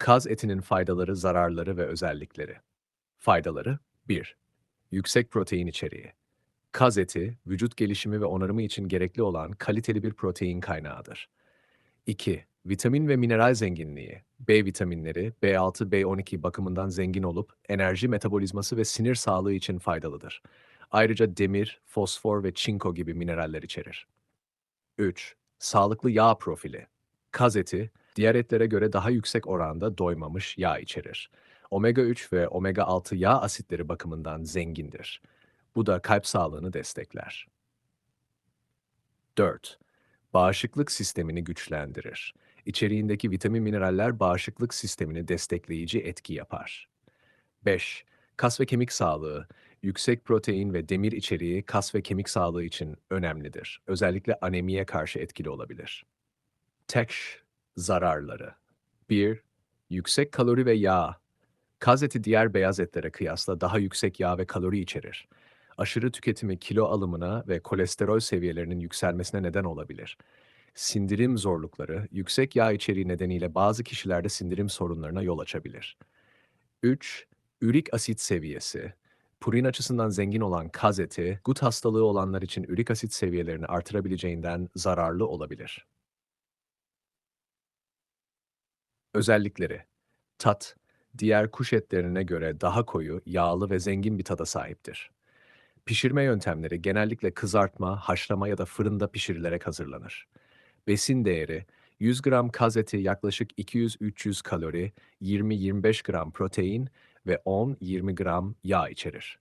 Kaz etinin faydaları, zararları ve özellikleri. Faydaları 1. Yüksek protein içeriği. Kaz eti, vücut gelişimi ve onarımı için gerekli olan kaliteli bir protein kaynağıdır. 2. Vitamin ve mineral zenginliği. B vitaminleri, B6, B12 bakımından zengin olup enerji metabolizması ve sinir sağlığı için faydalıdır. Ayrıca demir, fosfor ve çinko gibi mineraller içerir. 3. Sağlıklı yağ profili. Kaz eti, diğer etlere göre daha yüksek oranda doymamış yağ içerir. Omega 3 ve omega 6 yağ asitleri bakımından zengindir. Bu da kalp sağlığını destekler. 4. Bağışıklık sistemini güçlendirir. İçeriğindeki vitamin mineraller bağışıklık sistemini destekleyici etki yapar. 5. Kas ve kemik sağlığı. Yüksek protein ve demir içeriği kas ve kemik sağlığı için önemlidir. Özellikle anemiye karşı etkili olabilir. Tek zararları. 1. Yüksek kalori ve yağ. Kaz eti diğer beyaz etlere kıyasla daha yüksek yağ ve kalori içerir. Aşırı tüketimi kilo alımına ve kolesterol seviyelerinin yükselmesine neden olabilir. Sindirim zorlukları, yüksek yağ içeriği nedeniyle bazı kişilerde sindirim sorunlarına yol açabilir. 3. Ürik asit seviyesi. Purin açısından zengin olan kaz eti, gut hastalığı olanlar için ürik asit seviyelerini artırabileceğinden zararlı olabilir. Özellikleri Tat, diğer kuş etlerine göre daha koyu, yağlı ve zengin bir tada sahiptir. Pişirme yöntemleri genellikle kızartma, haşlama ya da fırında pişirilerek hazırlanır. Besin değeri 100 gram kaz eti yaklaşık 200-300 kalori, 20-25 gram protein ve 10-20 gram yağ içerir.